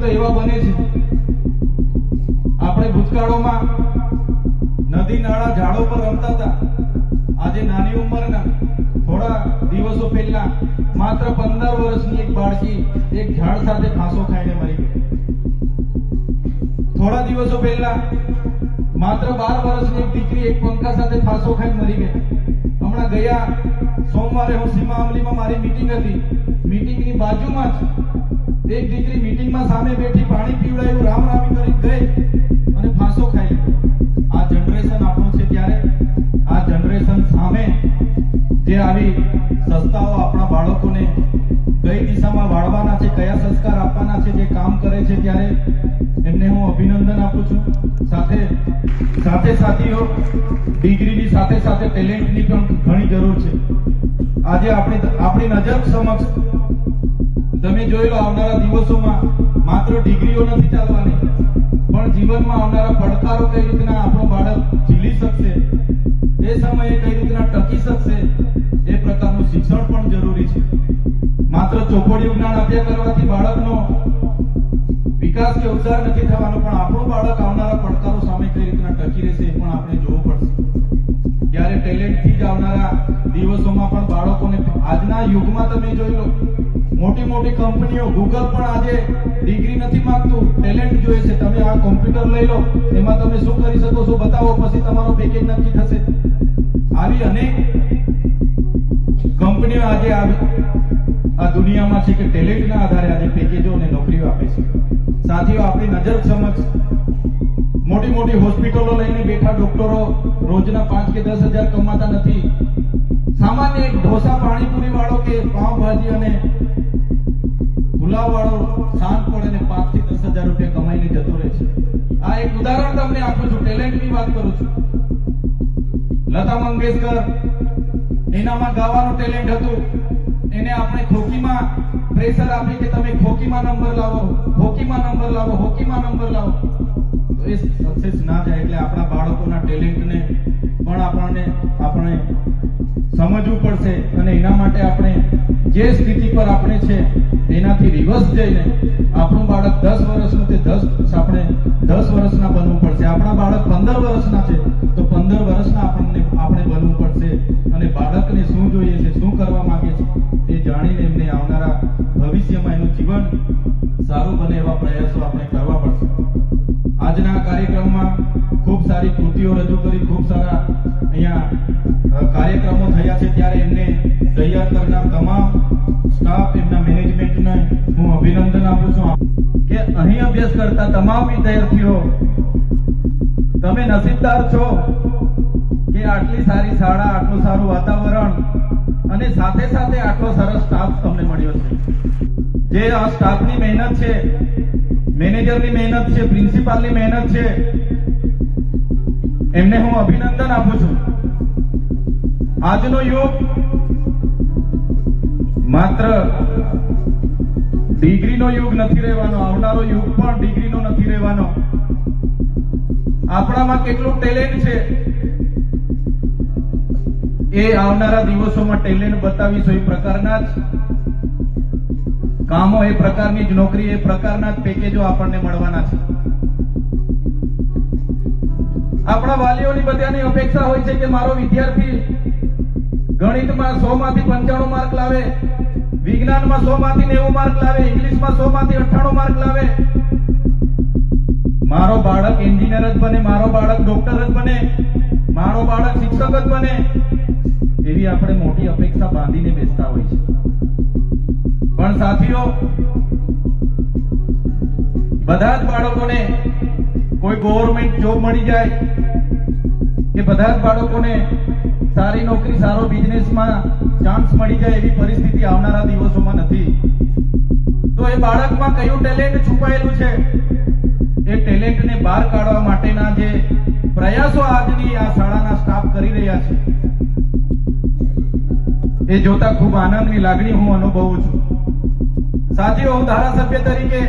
તો એવા બને છે. આપણે ભૂતકાળોમાં નદી, નાળા, ઝાડો પર રમતા હતા. આજે નાની ઉંમરના થોડા દિવસો પહેલા માત્ર પંદર વર્ષની એક બાળકી એક ઝાડ સાથે ફાંસો ખાઈને મરી ગઈ. થોડા દિવસો પહેલા માત્ર બાર વર્ષની એક દીકરી એક પંખા સાથે ફાંસો ખાઈને મરી ગઈ. હમણાં ગયા સોમવારે હું સીમા અમલીમાં મારી મીટિંગ હતી. મીટિંગની બાજુમાં જ એક દીકરી મીટિંગમાં સામે બેઠી પાણી પીવડાયું, રામ રામી કરી ગઈ અને ફાંસો ખાઈ આ જનરેશન આપણું છે ત્યારે આ જનરેશન સામે જે આવી સંસ્થાઓ આપણા બાળકોને કઈ દિશામાં વાળવાના છે, કયા સંસ્કાર આપવાના છે, જે કામ કરે છે ત્યારે એમને હું અભિનંદન આપું છું. સાથે સાથે સાથીઓ, ડિગ્રીની સાથે સાથે ટેલેન્ટની પણ ઘણી જરૂર છે. આજે આપણી આપણી નજર સમક્ષ તમે જોઈ લો આવનારા દિવસોમાં માત્ર ડિગ્રીઓ નથી ચાલવાની, પણ જીવનમાં આવનારા પડકારો કઈ રીતના આપણો બાળક ઝીલી શકશે, એ સમયે કઈ રીતના ટકી શકશે, એ પ્રકારનું શિક્ષણ પણ જરૂરી છે. માત્ર ચોપડી જ્ઞાન આપ્યા કરવાથી બાળકનો વિકાસ કે ઉદ્ધાર નથી થવાનો, પણ આપણું બાળક આવનારા પડકારો સામે કઈ રીતના ટકી રહેશે એ પણ આપણે જોવું પડશે. ટેલેન્ટથી જ આવનારા દિવસોમાં પણ બાળકોને આજના યુગમાં તમે જોઈ લો, મોટી મોટી કંપનીઓ ગૂગલ પણ આજે ડિગ્રી નથી માંગતું ટેલેન્ટ જોઈએ છે. તમે આ કોમ્પ્યુટર લઈ લો, એમાં તમે શું કરી શકો છો બતાવો, પછી તમારો પેકેજ નક્કી થશે. આવી અનેક કંપનીઓ આજે આવી, આ દુનિયામાં છે કે ટેલેન્ટના આધારે આજે પેકેજો અને નોકરીઓ આપે છે. સાથીઓ, આપણી નજર સમક્ષ મોટી મોટી હોસ્પિટલો લઈને બેઠા ડોક્ટરો રોજના પાંચ કે દસ હજાર કમાતા નથી. સામાન્ય એક ઢોસા પાણીપુરી વાળો કે પાવભાજી અને પુલાવ વાળો પડે ને પાંચથી દસ હજાર રૂપિયા કમાઈને જતો રહે છે. આ એક ઉદાહરણ તમને આપું છું ટેલેન્ટની વાત કરું છું. લતા મંગેશકર, એનામાં ગાવાનું ટેલેન્ટ હતું. એને આપણે ખોખીમાં પ્રેશર આપી કે તમે ખોખીમાં નંબર લાવો હોકીમાં નંબર લાવો હોકીમાં નંબર લાવો. તો એ સક્સેસ ના જાય એટલે આપણા બાળકોના ટેલેન્ટને પણ આપણને, આપણે સમજવું પડશે અને એના માટે આપણે જે સ્થિતિ પર આપણે છે એનાથી રિવર્સ જઈને આપણું બાળક દસ વર્ષનું તે દસ આપણે દસ વર્ષના બનવું પડશે. આપણા બાળક પંદર વર્ષના છે, તો પંદર વર્ષના આપણને આપણે બનવું પડશે. અને બાળકને શું જોઈએ છે, શું કરવા માંગે છે તે જાણીને એમને આવનારા ભવિષ્યમાં એનું જીવન સારું બને એવા પ્રયાસો આપણે કરવા પડશે. આજના કાર્યક્રમમાં ખૂબ સારી કૃતિઓ રજૂ કરી, ખૂબ સારા અહીંયા કાર્યક્રમો થયા છે, ત્યારે એમને તૈયાર કરનાર તમામ સ્ટાફ એમના મેનેજમેન્ટને હું આપું છું કે અહીં અભ્યાસ કરતા તમામ વિદ્યાર્થીઓ તમે નસીબદાર છો કે આટલી સારી શાળા, આટલું સારું વાતાવરણ અને સાથે સાથે આટલો સરસ સ્ટાફ તમને મળ્યો છે. જે આ સ્ટાફની મહેનત છે મેનેજરની મહેનત છે પ્રિન્સિપાલની મહેનત છે, એમને હું અભિનંદન આપું છું. આજનો યુગ માત્ર ડિગ્રીનો યુગ નથી રહેવાનો, આવનારો યુગ પણ ડિગ્રીનો નથી રહેવાનો. આપણામાં કેટલું ટેલેન્ટ છે? એ આવનારા દિવસોમાં ટેલેન્ટ બતાવીશું એ પ્રકારના જ કામો, એ પ્રકારની જ નોકરી, એ પ્રકારના જ પેકેજો આપણને મળવાના છે. આપણા વાલીઓની બધાની અપેક્ષા હોય છે કે મારો વિદ્યાર્થી ગણિતમાં સો માંથી પંચાણું માર્ક લાવે વિજ્ઞાનમાં સો માંથી નેવું માર્ક લાવે, ઇંગ્લિશમાં સો માંથી અઠ્ઠાણું માર્ક લાવે. મારો બાળક એન્જિનિયર જ બને, મારો બાળક ડોક્ટર જ બને, મારો બાળક શિક્ષક જ બને. એવી આપણે મોટી અપેક્ષા બાંધીને બેસતા હોય છે. પણ સાથીઓ, બધા જ બાળકોને કોઈ ગવર્મેન્ટ જોબ મળી જાય કે બધા જ બાળકોને સારી નોકરી, સારો બિઝનેસમાં ચાન્સ મળી જાય એવી પરિસ્થિતિ આવનારા દિવસોમાં નથી. તો એ બાળકમાં કયું ટેલેન્ટ છુપાયેલું છે? એ ટેલેન્ટને બહાર કાઢવા માટેના જે પ્રયાસો આજની આ શાળાના સ્ટાફ કરી રહ્યા છે. એ જોતા ખૂબ આનંદની લાગણી હું અનુભવું છું. સાથીઓ, હું ધારાસભ્ય તરીકે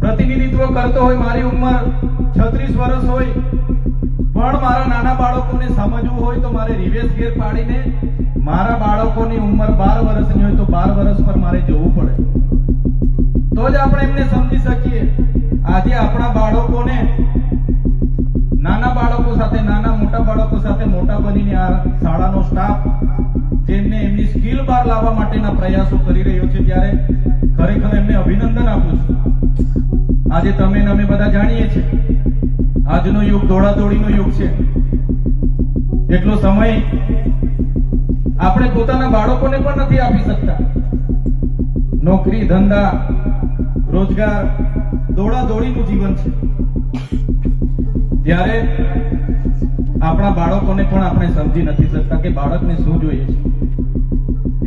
પ્રતિનિધિત્વ કરતો હોય, મારી ઉંમર છત્રીસ વર્ષ હોય પણ મારા નાના બાળકોને સમજવું હોય તો મારે રિવેશ ગેર પાડીને મારા બાળકોની ઉંમર બાર વર્ષની હોય તો બાર વર્ષ પર મારે જવું પડે. તો જ આપણે એમને સમજી શકીએ. આજે આપણા બાળકોને નાના બાળકો સાથે, નાના મોટા બાળકો સાથે મોટા બનીને આ શાળાનો સ્ટાફ જેમને એમની સ્કિલ બહાર લાવવા માટેના પ્રયાસો કરી રહ્યો છે ત્યારે ખરેખર એમને અભિનંદન આપું છું. આજે તમે અમે બધા જાણીએ છીએ. આજનો યુગ દોડાદોડીનો યુગ છે. એટલો સમય આપણે પોતાના બાળકોને પણ નથી આપી શકતા. નોકરી, ધંધા, રોજગાર દોડાદોડીનું જીવન છે. ત્યારે આપણા બાળકોને પણ આપણે સમજી નથી શકતા કે બાળકને શું જોઈએ છે.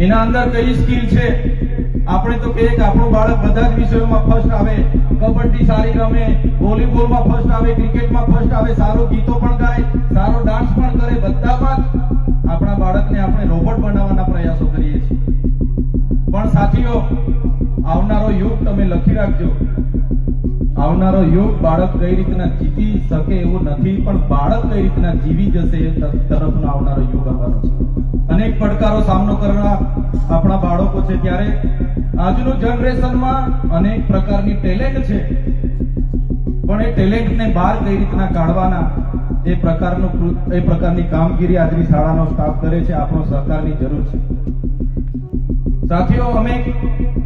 એના અંદર કઈ સ્કિલ છે? આપણે તો કહીએ કે આપણું બાળક બધા જ વિષયોમાં ફર્સ્ટ આવે. કબડ્ડી સારી રમે, વોલીબોલમાં ફર્સ્ટ આવે, ક્રિકેટમાં ફર્સ્ટ આવે, સારો ગીતો પણ ગાય સારો ડાન્સ પણ કરે બધામાં જ આપણા બાળકને આપણે રોબોટ બનાવવાના પ્રયાસો કરીએ છીએ. પણ સાથીઓ, આવનારો યુગ તમે લખી રાખજો. આવનારો યુગ બાળક કઈ રીતના જીતી શકે એવું નથી, પણ બાળક કઈ રીતના જીવી જશે તરફનો આવનારો યુગ આવવાનો છે. અનેક પડકારો સામનો કરનાર આપણા બાળકો છે ત્યારે આજનું જનરેશનમાં અનેક પ્રકારની ટેલેન્ટ છે. પણ એ ટેલેન્ટને બહાર કઈ રીતના કાઢવાના એ પ્રકારનું એ પ્રકારની કામગીરી આજની શાળાનો સ્ટાફ કરે છે, આપણો સહકારની જરૂર છે. સાથીઓ, અમે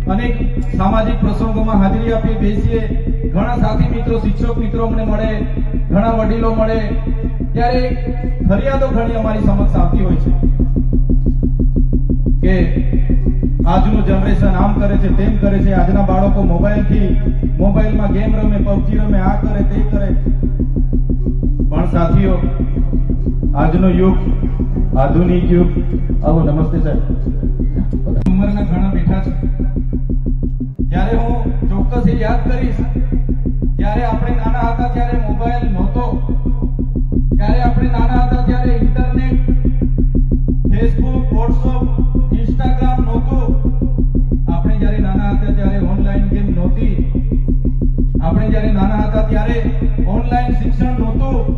અનેક સામાજિક પ્રસંગોમાં હાજરી આપી બેસીએ. ઘણા સાથી મિત્રો, શિક્ષક મિત્રો અમને મળે, ઘણા વડીલો મળે. ત્યારે ફરિયાદો ઘણી અમારી સમક્ષ આવતી હોય છે કે આજનું જનરેશન આમ કરે છે, તેમ કરે છે. આજના બાળકો મોબાઈલથી, મોબાઈલમાં ગેમ રમે, પબજી રમે, આ કરે, તે કરે. પણ સાથીઓ આજનો યુગ, આધુનિક યુગ. આવો, નમસ્તે સાહેબ. ઉંમરના ઘણા બેઠા છે. જ્યારે હું ચોક્કસ યાદ કરીશ, જ્યારે આપણે નાના હતા ત્યારે મોબાઈલ નહોતો. જ્યારે આપણે નાના હતા ત્યારે ઇન્ટરનેટ, ફેસબુક, વોટ્સઅપ, ઇન્સ્ટાગ્રામ નહોતું. આપણે જ્યારે નાના હતા ત્યારે ઓનલાઈન ગેમ નહોતી. આપણે જ્યારે નાના હતા ત્યારે ઓનલાઈન શિક્ષણ નહોતું.